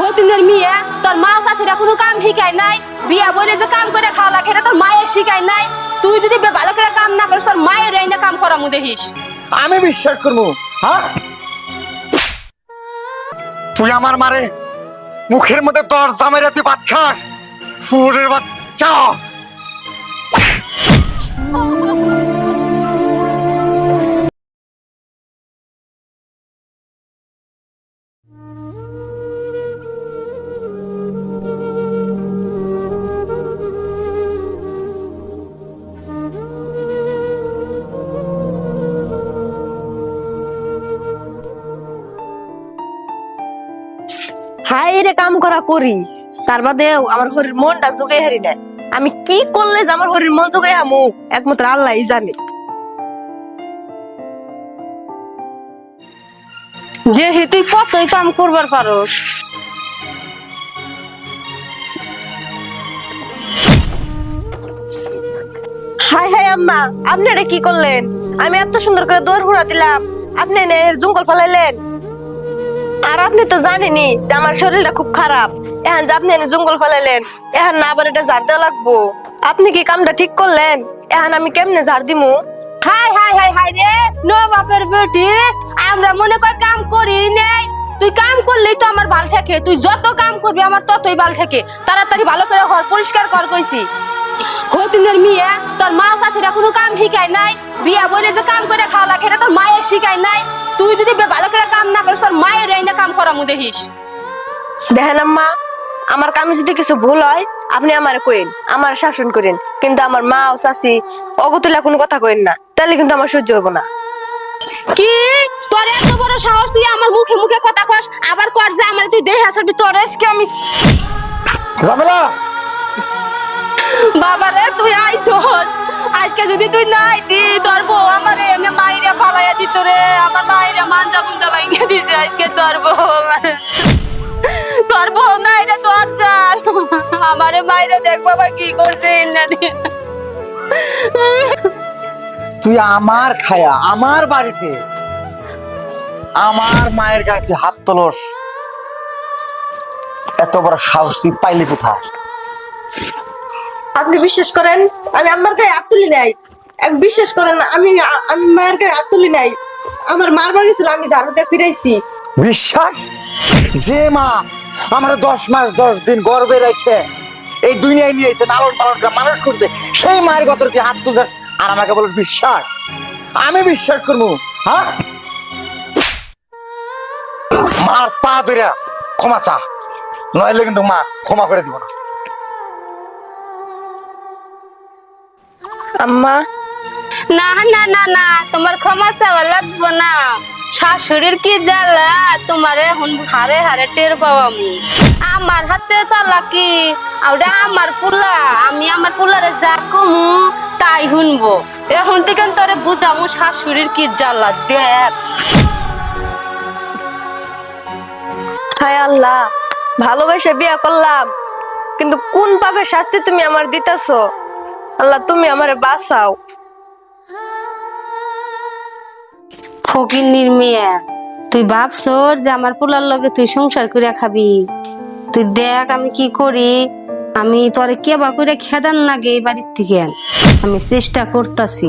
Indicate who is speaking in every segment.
Speaker 1: হতিনের মেয়ে, তোর মা চাচিরা কোনো কাম শিখায় নাই। বিয়া বলে যে কাম করে খাওয়া লাগে, এটা তোর মায়ের শিখায় নাই। তুই যদি ভালো করে কাম না করিস, তোর মায়ের এই কাম করা মু দেখিস।
Speaker 2: আমি বিশ্বাস করব হ্যাঁ? তুই আমার মারে মুখের মধ্যে তোর জামের তুই ভাত খাস ফুলের বাচ্চা
Speaker 3: হাই কাম করা করি তার বাদে আমার হরির মনটা জোগাই হারি না আমি কি করলে যে আমার হরির মন জোগাই আমু একমাত্র আল্লাহই জানে।
Speaker 1: যে তুই কতই কাম করবার
Speaker 3: হাই হাই আম্মা আপনি এটা কি করলেন? আমি এত সুন্দর করে দৌড় ঘুরা দিলাম। আপনি জঙ্গল ফেলাইলেন। আপনি তো জানেনি যে আমার শরীরটা খুব খারাপ। এখন যে আপনি জঙ্গল ফেলাইলেন, এখন না আবার এটা ঝাড় দেওয়া লাগবো। আপনি কি কামটা ঠিক করলেন? এখন আমি কেমনে ঝাড় দিমু?
Speaker 1: হাই হাই হাই হাই রে নো বাপের বেটি, আমরা মনে কর কাম করি নাই। তুই কাম করলেই তো আমার ভালো থাকে তুই যত কাম করবি আমার ততই ভালো থাকে তাড়াতাড়ি ভালো করে ঘর পরিষ্কার কর কইছি। হতিনের মেয়ে, তোর মা চাচিরা কোনো কাম শিখায় নাই। বিয়া বলে যে কাম করে খাওয়া লাগে, এটা তোর মায়ের শিখায় নাই। তুই যদি ভালো করে কাম না করিস তোর মায়ের এই কাম করা মু দেখিস।
Speaker 3: দেখেন আম্মা আমার কামে যদি কিছু ভুল হয় আপনি আমার কইন আমার শাসন করেন। কিন্তু আমার মা ও চাষি অগতুলা কোনো কথা কইন না তাহলে কিন্তু আমার সহ্য হব না।
Speaker 1: কি? তোর এত বড় সাহস তুই আমার মুখে মুখে কথা কস আবার কর যে আমার তুই দেহে আসবি তোর আজকে আমি
Speaker 2: ঝামেলা
Speaker 1: বাবা রে তুই আইছ আইছো আজকে যদি তুই না আইতি তোর বউ আমার এনে মাইরা ফালাইয়া দিত রে। আমার মাইরা মাঞ্জা মুঞ্জা ভাঙিয়ে দিছে আজকে তোর বউ। তোর বউ নাই রে, তোর চাল। আমারে মাইরা দেখ বাবা কি করছে ইন্না
Speaker 2: তুই আমার খায়া, আমার বাড়িতে, আমার মায়ের তুই হাত তোলস। এত বড় সাহস তুই পাইলি কোথায়?
Speaker 3: আপনি বিশ্বাস করেন? আমি আমার গায়ে হাত তুলি নাই। বিশ্বাস করেন, আমি আমি মায়ের গায়ে হাত তুলি নাই। আমার মার বাড়ি ছিল, আমি ঝাড়ু দিয়ে ফিরাইছি।
Speaker 2: বিশ্বাস? যে মা আমার দশ মাস, দশ দিন গর্বে রেখে এই দুনিয়ায় নিয়ে এসে লালন পালন করে মানুষ করছে, সেই মায়ের কথা তুই হাত তুলছিস আর আমাকে বল বিশ্বাস? আমি বিশ্বাস করব হ্যাঁ? মার পা ধরে ক্ষমা চা, নইলে কিন্তু মা ক্ষমা করে দিব না।
Speaker 3: আম্মা।
Speaker 1: না না না না তোমার ক্ষমা চাওয়া লাগবো না। শাশুড়ির কি জ্বালা? তোমার এখন হারে হারে টের পাওয়া আমি। আমার হাতে চালা চালাকি ওটা আমার পুলা। আমি আমার পুলারে যা কমু তাই শুনব এখন থেকে তোরে বুঝামু শাশুড়ির কি জ্বালা দেখ।
Speaker 3: হায় আল্লাহ ভালোবেসে বিয়ে করলাম। কিন্তু কোন পাপের শাস্তি তুমি আমার দিতেছো? আল্লাহ তুমি আমারে বাঁচাও।
Speaker 1: ফকিন্নির মেয়ে তুই ভাবছর যে আমার পোলার লগে তুই সংসার করে খাবি? তুই দেখ আমি কি করি আমি তোরে কেবা করে খেদান লাগে এই বাড়ির থেকে? আমি চেষ্টা করতাছি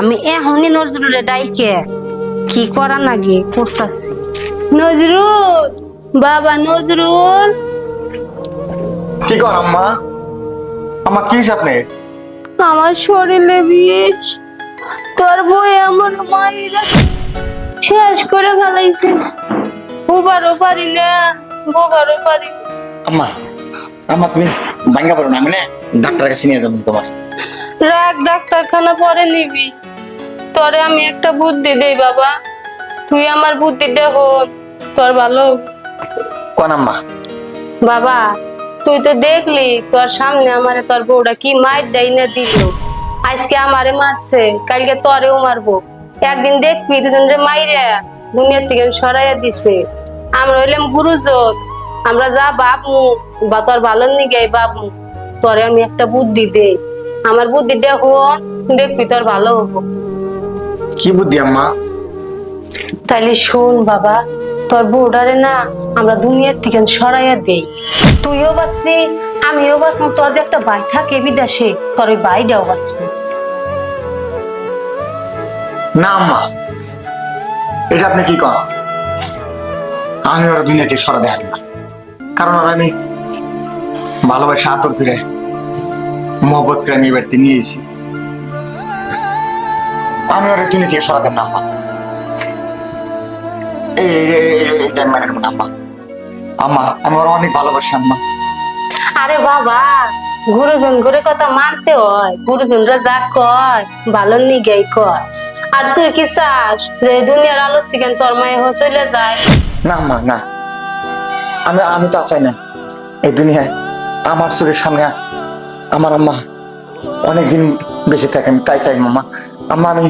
Speaker 1: আমি এখনই নজরুলে ডাইকে কি করা লাগে করতাছি। নজরুল বাবা নজরুল।
Speaker 2: কি কর আম্মা? আমার কি আপনি
Speaker 1: আমার শরীরে বিষ। তোর বই আমার মায়েরা শেষ করে ফেলাইছে। উবারও পারি না বোবারও পারি।
Speaker 2: আম্মা আম্মা তুমি ভাঙ্গা পারো না আমি না ডাক্তারের কাছে নিয়ে যাব তোমার।
Speaker 1: রাখ ডাক্তারখানা পরে নিবি। তোরে আমি একটা বুদ্ধি দেই বাবা। তুই আমার বুদ্ধি দে তোর ভালো।
Speaker 2: কোন আম্মা?
Speaker 1: বাবা তুই তো দেখলি তোর সামনে আমারে তোর বউটা কি মাইর ডাইনে দিল। আজকে আমারে মারছে কালকে তোরেও মারবো। একদিন দেখবি দুজন রে মাইরে দুনিয়া থেকে সরাইয়া দিছে। আমরা হইলাম গুরুজন আমরা যা বাপমু বা তোর ভালো নিগে বাপমু তোরে আমি একটা বুদ্ধি দেই। আমার বুদ্ধি দে হন দেখবি তোর ভালো হব।
Speaker 2: কি বুদ্ধি আম্মা?
Speaker 1: তাইলে শোন বাবা তোর বউডারে না আমরা দুনিয়ার থেকে সরাইয়া দেই। তুইও বাঁচবি আমিও বাঁচবো তোর যে একটা ভাই থাকে বিদেশে তোর ওই ভাইটাও বাঁচবে
Speaker 2: না আম্মা এটা আপনি কি করেন আমি ওরা দুনিয়াতে সরা দেখেন না কারণ ওরা আমি ভালোবাসা আদর করে মহব্বত করে আমি এবার নিয়ে এসেছি আমি ওরা দুনিয়া থেকে সরা দেন না আম্মা এই মেনে নেবেন আম্মা আম্মা আমি ওরা অনেক ভালোবাসি আম্মা।
Speaker 1: আরে বাবা গুরুজন করে কথা মানতে হয়। গুরুজনরা যা কয় ভালো নিগাই কয়। আর তুই কি চাস যে দুনিয়ার আলোর থেকে তোর মায়ে হয়ে চলে যায়?
Speaker 2: না আম্মা না। আমি আমি তা চাই না। এই দুনিয়ায় আমার চোখের সামনে আমার আম্মা অনেকদিন বেঁচে থাকে আমি তাই চাই মামা আম্মা। আমি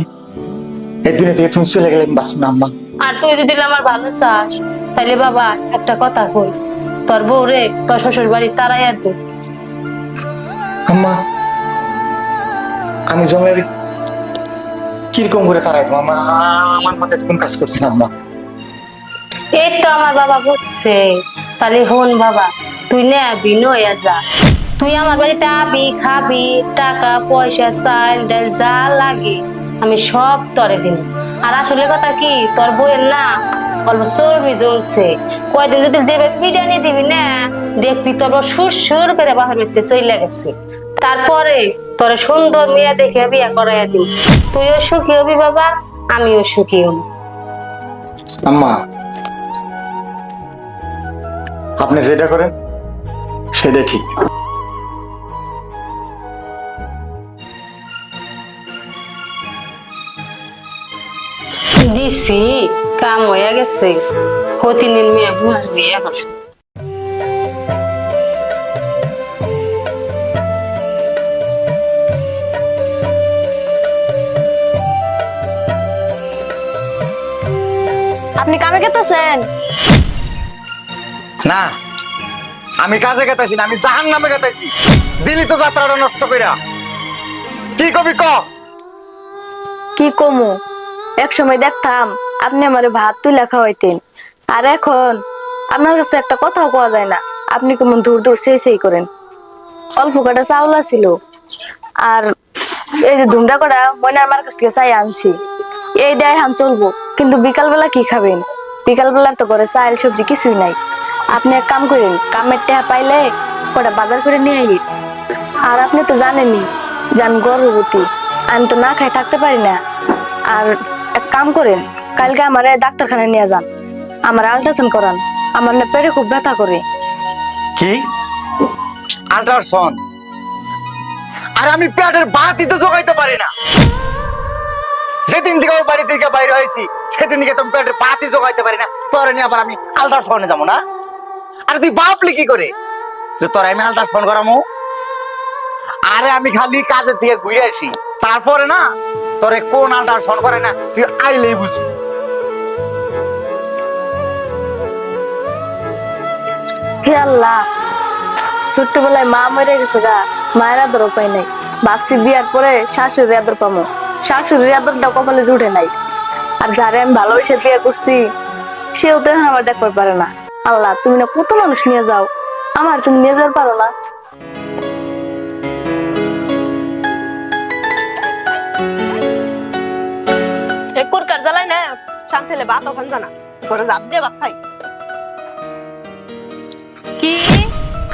Speaker 2: এই দুনিয়া থেকে তুমি চলে গেলে আমি না আম্মা।
Speaker 1: আর তুই যদি আমার ভালো চাস তাহলে বাবা একটা কথা কই? তোর বউ রে তোর শ্বশুর বাড়ি তারাইয়া দে
Speaker 2: আম্মা আমি জমের কীরকম করে তারাই দেবো? আমার মাথায় কাজ করছে না আম্মা।
Speaker 1: এই তো আমার বাবা বুঝছে তাহলে হন বাবা তুই যা। তুই আমার বাড়িতে আবি খাবি টাকা পয়সা চাল ডাল যা লাগে আমি সব তরে দিন আর আসলে কথা কি তোর বইয়ের না অল্প চর্বি জমছে কয়দিন যদি যেভাবে বিরিয়ানি দিবি না দেখবি তোর সুর সুর করে বাপের বাড়িতে চলে গেছে। তারপরে তোর সুন্দর মেয়ে দেখে বিয়া করাইয়া দিই তুইও সুখী হবি বাবা আমিও সুখী হবি।
Speaker 2: আম্মা আপনি যেটা করেন সেটাই ঠিক।
Speaker 1: দিছি। কাম হয়ে গেছে। হতিনের মেয়ে বুঝবি এখন।
Speaker 4: আপনি কামে গেতেছেন?
Speaker 2: না আমি কাজে গেতেছি না আমি জাহান নামে গেতেছি। দিলি তো যাত্রাটা নষ্ট কইরা। কি কবি ক?
Speaker 4: কি কমু? এক সময় দেখতাম আপনি আমার ভাত তুই লেখা হইতেন আর এখন আপনার কাছে একটা কথাও কোয়া যায় না। আপনি কেমন দূর দূর সেই সেই করেন। অল্প কটা চাউল ছিল আর এই যে ধুমরা করা ময়নার মার কাছ থেকে চাই আনছি। এই দেয় হাম চলবো। কিন্তু বিকালবেলা কি খাবেন? বিকালবেলার তো করে চাল, সবজি কিছুই নাই। আপনি এক কাম করেন, কামের টেহা পাইলে কটা বাজার করে নিয়ে আই আর আপনি তো জানেনই যে আমি গর্ভবতী। আমি তো না খাই থাকতে পারি না। আর এক কাম করেন কালকে আমার ডাক্তারখানায় নিয়ে যান। আমার আল্ট্রাসাউন্ড করান। আমার না পেটে খুব ব্যথা করে।
Speaker 2: কি? আল্ট্রাসাউন্ড আর আমি পেটের বাতি তো জোগাইতে পারি না। যেদিন থেকে আমার বাড়ি থেকে বাইরে হয়েছি, সেদিন থেকে তুমি পেটের বাতি জোগাইতে পারি না। তোর নিয়ে আবার আমি আল্ট্রাসাউন্ডে যাব না? আর তুই বাপলি কি করে? যে তোর আমি আল্ট্রাসাউন্ড করামো? আরে আমি খালি কাজের থেকে ঘুরে আসি। তারপরে না, তোরে কোন আল্ট্রাসাউন্ড করে না, তুই আইলেই বুঝবি।
Speaker 4: হে আল্লাহ। ছোট্টবেলায় মা গেছে গা, মায়ের আদর নাই। বিয়ার পরে শাশুড়ির আদর পামো। শাশুড়ির আদরটা কপালে নাই। আর যারে আমি ভালোবেসে বিয়ে করছি, সেও তো এখন আমার দেখবার পারে না। আল্লাহ, তুমি না কত মানুষ নিয়ে যাও। আমার তুমি নিয়ে যাওয়ার পারো না। কুরকার জ্বালাই না ভাত ওখান জানা। করে জাপ দিয়ে ভাত খাই।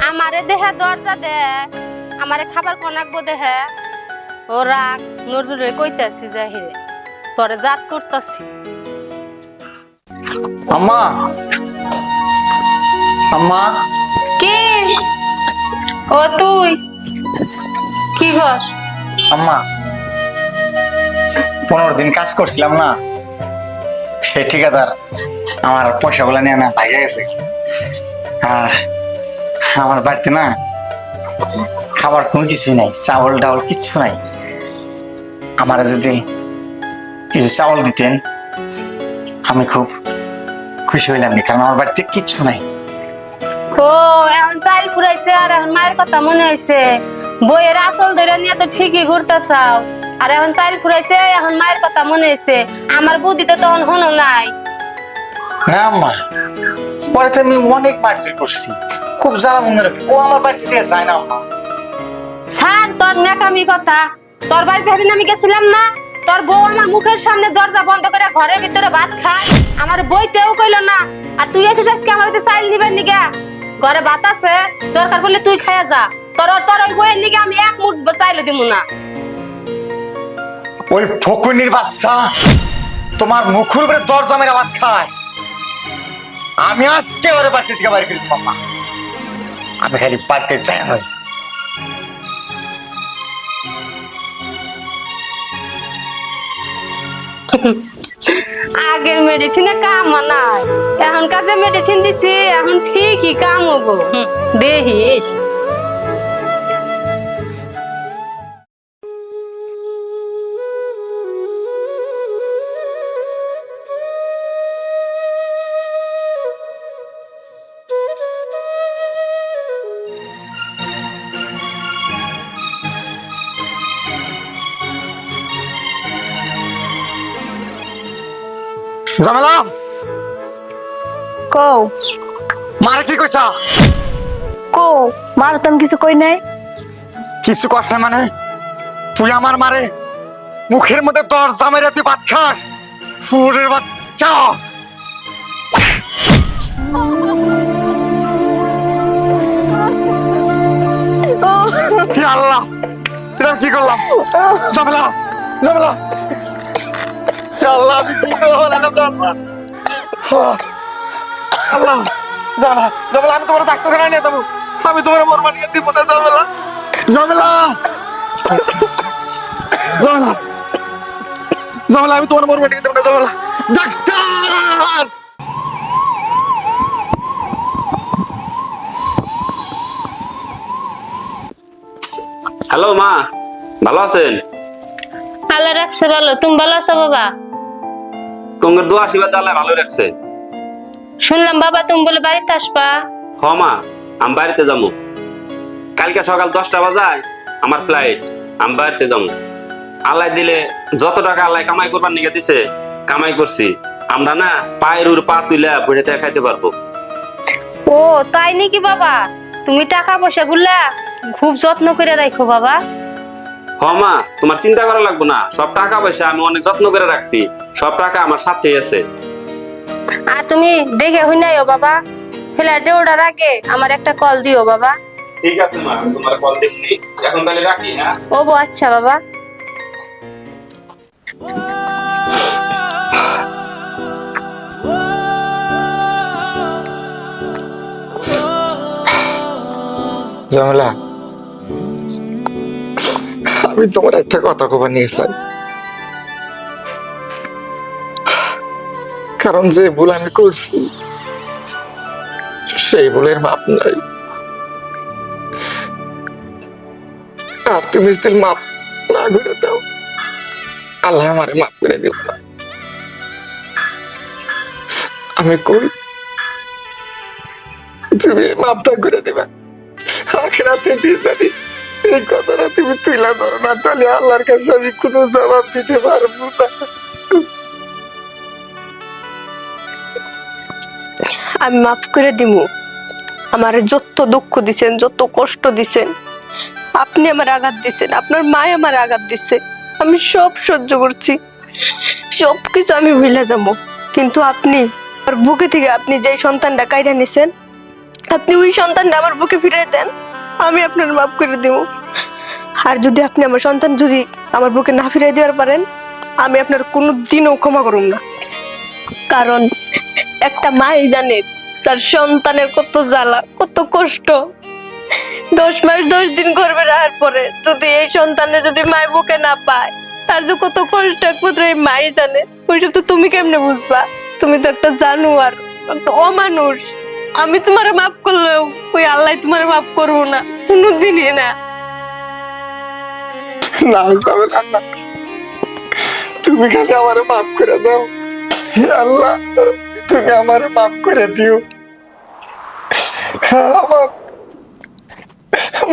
Speaker 1: আমারে দেহে দরজা দে আমারে খাবার কোনাকবো দেহে? ও রাগ নজরুলে কইতাছি যাহিরে তোরে জাত করতাছি।
Speaker 2: আম্মা! আম্মা!
Speaker 1: কি? ও তুই? কি ঘস
Speaker 2: আম্মা! পনেরো দিন কাজ করছিলাম না সে ঠিকাদার আমার পয়সাগুলো নিয়ে না ভাইয়া গেছে। আর আমার বাড়িতে না খাবার কোনো কিছুই নাই চাউল ডাউল কিচ্ছু নাই। আমার যদি কিছু চাউল দিতেন আমি খুব খুশি হইলাম নি কারণ আমার বাড়িতে কিচ্ছু নাই।
Speaker 1: ও এখন চাইল ফুরাইছে আর এখন মায়ের কথা মনে হয়েছে বইয়ের আসল ধরে নিয়ে তো ঠিকই ঘুরতেছাও। আর এখন চাইল ফুরাইছে এখন মায়ের কথা মনে হয়েছে আমার বুদ্ধি তো তখন হনো নাই।
Speaker 2: না আম্মা। পরে তো আমি অনেক মারপিট করছি। খুব জ্বালা মনে ও আমার বাড়িতে দিয়ে যায় না আম্মা
Speaker 1: স্যার তোর নেকামি কথা। তোর বাড়িতে সেদিন আমি গেছিলাম না। তোর বউ আমার মুখের সামনে দরজা বন্ধ করে ঘরের ভিতরে ভাত খায়। আমার বইতেও কইলো না। আর তুই এসেছিস আজকে আমার হাতে চাইল নিবেন নিগা ঘরে ভাত আছে দরকার পড়লে তুই খাইয়া যা। তোর তোর ওই বইয়ের নিগে আমি এক মুঠ চাইলে দিব না।
Speaker 2: ওই ফকুনির বাচ্চা তোমার মুখের উপরে দরজা মেরে ভাত খায়। আমি আজকে ওরে বাড়িতে থেকে বাড়ি করে দিব আম্মা আমি খালি বাড়িতে চাই না
Speaker 1: আগের মেডিসিনে কাম নাই এখন কাজে মেডিসিন দিছি এখন ঠিকই কাম হব হুম, দেখিস
Speaker 2: ঝামেলা
Speaker 3: কও।
Speaker 2: মারে কি কইছা?
Speaker 3: কও মার তো কিছু কই নাই।
Speaker 2: কিছু কষ্ট মানে? তুই আমার মারে মুখের মধ্যে দরজা মেরে তুই ভাত খাস ফুরের বাচ্চা কি আল্লাহ কি করলাম? ঝামেলা হে আল্লাহ আমি কি করব না আল্লাহ। আল্লাহ ঝামেলা ঝামেলা আমি তোমার ডাক্তারখানা নিয়ে যাব। আমি তোমার মরবা নিয়ে দিব না ঝামেলা ঝামেলা ঝামেলা ঝামেলা আমি তোমার মরবা নিয়ে দিব না ঝামেলা ডাক্তার!
Speaker 5: হ্যালো মা ভালো আছেন?
Speaker 1: আল্লাহ রাখছে ভালো। তুমি ভালো আছো বাবা?
Speaker 5: তোমার দোয়া আশীর্বাদ আল্লাহ ভালো রাখছে।
Speaker 1: শুনলাম বাবা তুমি বলে বাড়িতে আসবা।
Speaker 5: হ মা আমি বাড়িতে যাব। কালকে সকাল দশটা বাজায় আমার ফ্লাইট আমি বাড়িতে যাব। আল্লাহ দিলে যত টাকা আল্লাহ কামাই করবার নিকে দিছে কামাই করছি। আমরা না পায়ের উর পা তুলে বসে থেকে খাইতে পারব।
Speaker 1: ও তাই নাকি বাবা? তুমি টাকা পয়সা গুলা খুব যত্ন করে রাখো বাবা।
Speaker 5: হ মা তোমার চিন্তা করা লাগবে না। সব টাকা পয়সা আমি অনেক যত্ন করে রাখছি। সব টাকা আমার সাথেই আছে।
Speaker 1: আর তুমি দেখে হইনাইও বাবা। ফ্ল্যাটে ওঠার আগে আমার একটা কল দিও বাবা।
Speaker 5: ঠিক আছে মা তোমার কল দিচ্ছি এখন তাহলে রাখি হ্যাঁ?
Speaker 1: ও আচ্ছা বাবা।
Speaker 2: ঝামেলা আমি তোমার একটা কথা কবার নিয়ে চাই। কারণ যে ভুল আমি করছি, সেই ভুলের মাপ নাই। আর তুমি যদি মাপ না করে দাও, আল্লাহ আমারে মাফ করে দিব আমি কই? তুমি মাপটা করে দিবা। আখরাতে দিয়ে জানি, এই কথাটা তুমি তুইলা ধরো না, তাহলে আল্লাহর কাছে আমি কোনো জবাব দিতে পারব না।
Speaker 3: আমি মাফ করে দিমু। আমার যত দুঃখ দিছেন, যত কষ্ট দিছেন, আপনি আমার আঘাত দিছেন, আপনার মায় আমার আঘাত দিছে। আমি সব সহ্য করছি। সব কিছু আমি ভুলে যাব। কিন্তু আপনি, আমার বুকে থেকে আপনি যে সন্তানটা কাইরা নিছেন, আপনি ওই সন্তানটা আমার বুকে ফিরে দেন, আমি আপনার মাফ করে দিব আর যদি আপনি আমার সন্তান যদি আমার বুকে না ফিরে দিতে পারেন, আমি আপনার কোনো দিনও ক্ষমা করুন না। কারণ একটা মাই জানে তার সন্তানের কত জ্বালা, কত কষ্ট। দশ মাস, দশ দিন গর্ভে রাখার পরে যদি এই সন্তানে যদি মায়ের বুকে না পায়, তার যে কত কষ্ট একমাত্র এই মাই জানে। ওইসব তো তুমি কেমনে বুঝবা? তুমি তো একটা জানোয়ার, একটা অমানুষ। আমি তোমার মাফ করলেও ওই আল্লাহ তোমার মাফ করব না, কোনোদিনই না।
Speaker 2: না ঝামেলা না তুমি খালি আমার মাফ করে দাও। আল্লাহ, তুমি আমার মাফ করে দিও। আমার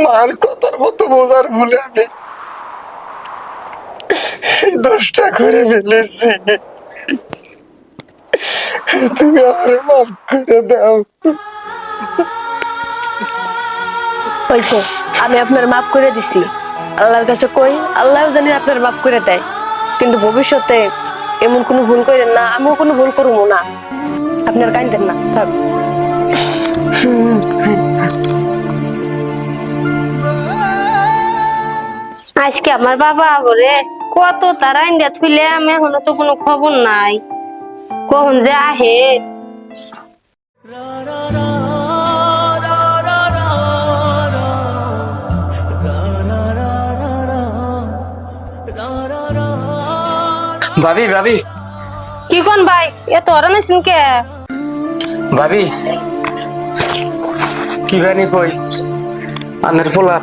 Speaker 2: মার কথার মতো বোঝার ভুলে আমি এই দোষটা করে ফেলেছি। তুমি আমার মাফ করে দাও।
Speaker 3: হয়েছে আমি আপনার মাফ করে দিছি। আল্লাহর কাছে কই আল্লাহ জানি আপনার মাফ করে দেয়। কিন্তু ভবিষ্যতে এমন কোনো ভুল করেন না, আমিও কোনো ভুল করব না। আপনার কাইন্দেন না
Speaker 1: আজকে আমার বাবা বলে কত তারা ইন্ডিয়া থুইলে আমি এখনও তো কোনো খবর নাই। কখন যে আহে?
Speaker 6: ভাবি ভাবি।
Speaker 1: কি কোন ভাই? এত হরান আছেন কে?
Speaker 6: ভাবি কি জানি কই? আনের পোলা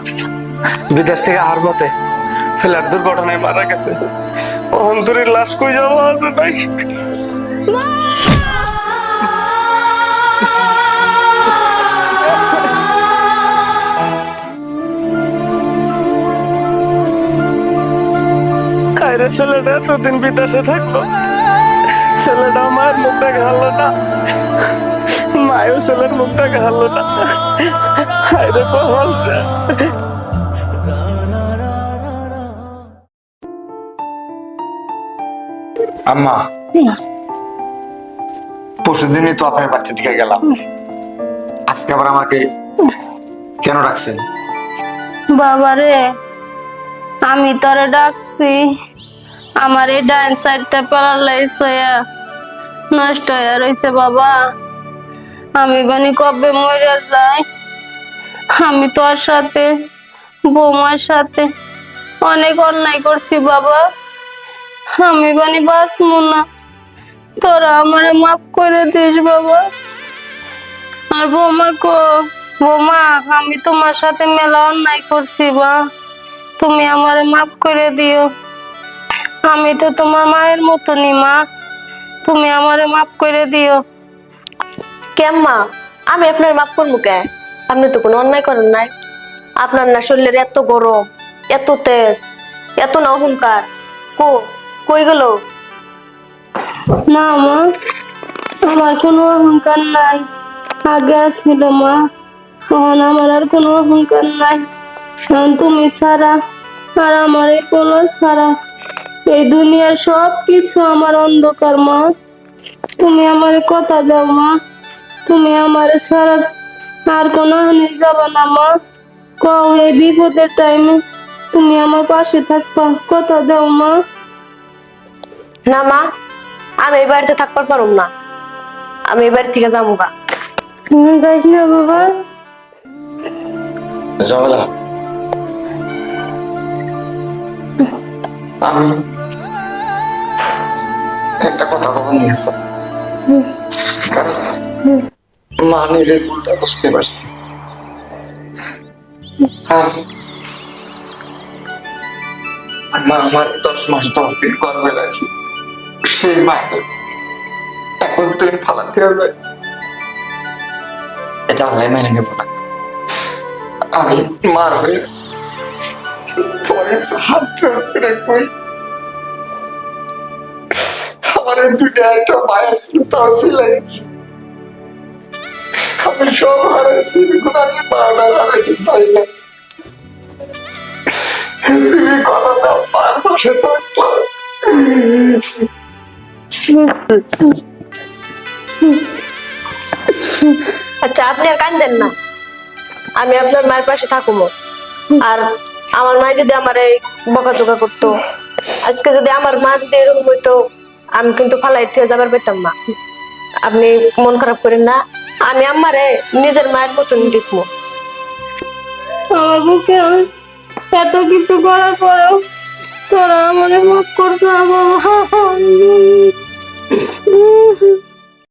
Speaker 6: বিদেশ থেকে আর মতে। ফেলার দুর্ঘটনায় মারা গেছে। অন্তরের লাশ কই যাব নাই ছেলেটা এতদিন বিদেশে থাকল। ছেলেটা মায়ের মুখ দেখা হলো না। মায়ও ছেলের মুখ দেখা হলো না। খাইরে বলতে
Speaker 2: আম্মা। পরশু দিনই তো আপনার বাচ্চা দিকে গেলাম। আজকে আবার আমাকে কেন রাখছেন
Speaker 1: বাবারে আমি তোরে ডাকছি। আমার এই ডাইন সাইডটা প্যারালাইজ হইয়া নষ্ট হয়ে রয়েছে বাবা। আমি বানি কবে মরে যাই? আমি তোর সাথে, বৌমার সাথে অনেক অন্যায় করছি বাবা। আমি বানি বাঁচবো না। তোরা আমারে মাফ করে দিস বাবা। আর বৌমা কো, বৌমা, আমি তোমার সাথে মেলা অন্যায় করছি বা। তুমি আমারে মাফ করে দিও। আমি তো তোমার মায়ের মতনই মা। তুমি আমারে মাফ করে দিও।
Speaker 3: কেম মা আমি আপনার মাফ করব কে? আপনি তো কোনো অন্যায় করেন নাই। আপনার না শরীরের এত গরম, এত তেজ, এত না অহংকার। কো, কই গেল?
Speaker 1: না মা, আমার কোনো অহংকার নাই। আগে ছিল মা, এখন আমার আর কোনো অহংকার নাই। তুমি ছাড়া, আর আমার এই কোনো ছাড়া। এই দুনিয়ার সব কিছু আমার অন্ধকার মা। তুমি আমার কথা দাও মা, তুমি আমার ছাড়া। আর কোনো হানি যাবা না মা। কও এই বিপদের টাইমে তুমি আমার পাশে থাকবা। কথা দাও মা।
Speaker 3: না মা আমি এই বাড়িতে থাকবার পারুম না। আমি এই বাড়ি থেকে যাব গা।
Speaker 1: তুমি যাইস না বাবা?
Speaker 2: ঝামেলা। আমি একটা কথা নিয়েছে কারণ ভুলটা বুঝতে পারছি। মা, আমার দশ মাস দশ দিন রয়েছে। সেই এখন ফালাতে হবে। এটা আল্লাহ মেনে নেব না। আমি মার হয়ে পরে হাত করে আমার দুনিয়া একটা মায়া ছিল, তাও
Speaker 3: আচ্ছা আপনি আর কান্দেন না। আমি আপনার মায়ের পাশে থাকুমো। আর আমার মা যদি আমার এই বকাঝোকা করতো, আজকে যদি আমার মা যদি এরকম হইতো, আমি কিন্তু ফালাই থেকে যাবার পেতাম না। আপনি মন খারাপ করেন না আমি আমারে নিজের মায়ের মতন দেখব।
Speaker 1: আমার এত কিছু করার পরেও তোরা আমার মাফ করছ বাবা।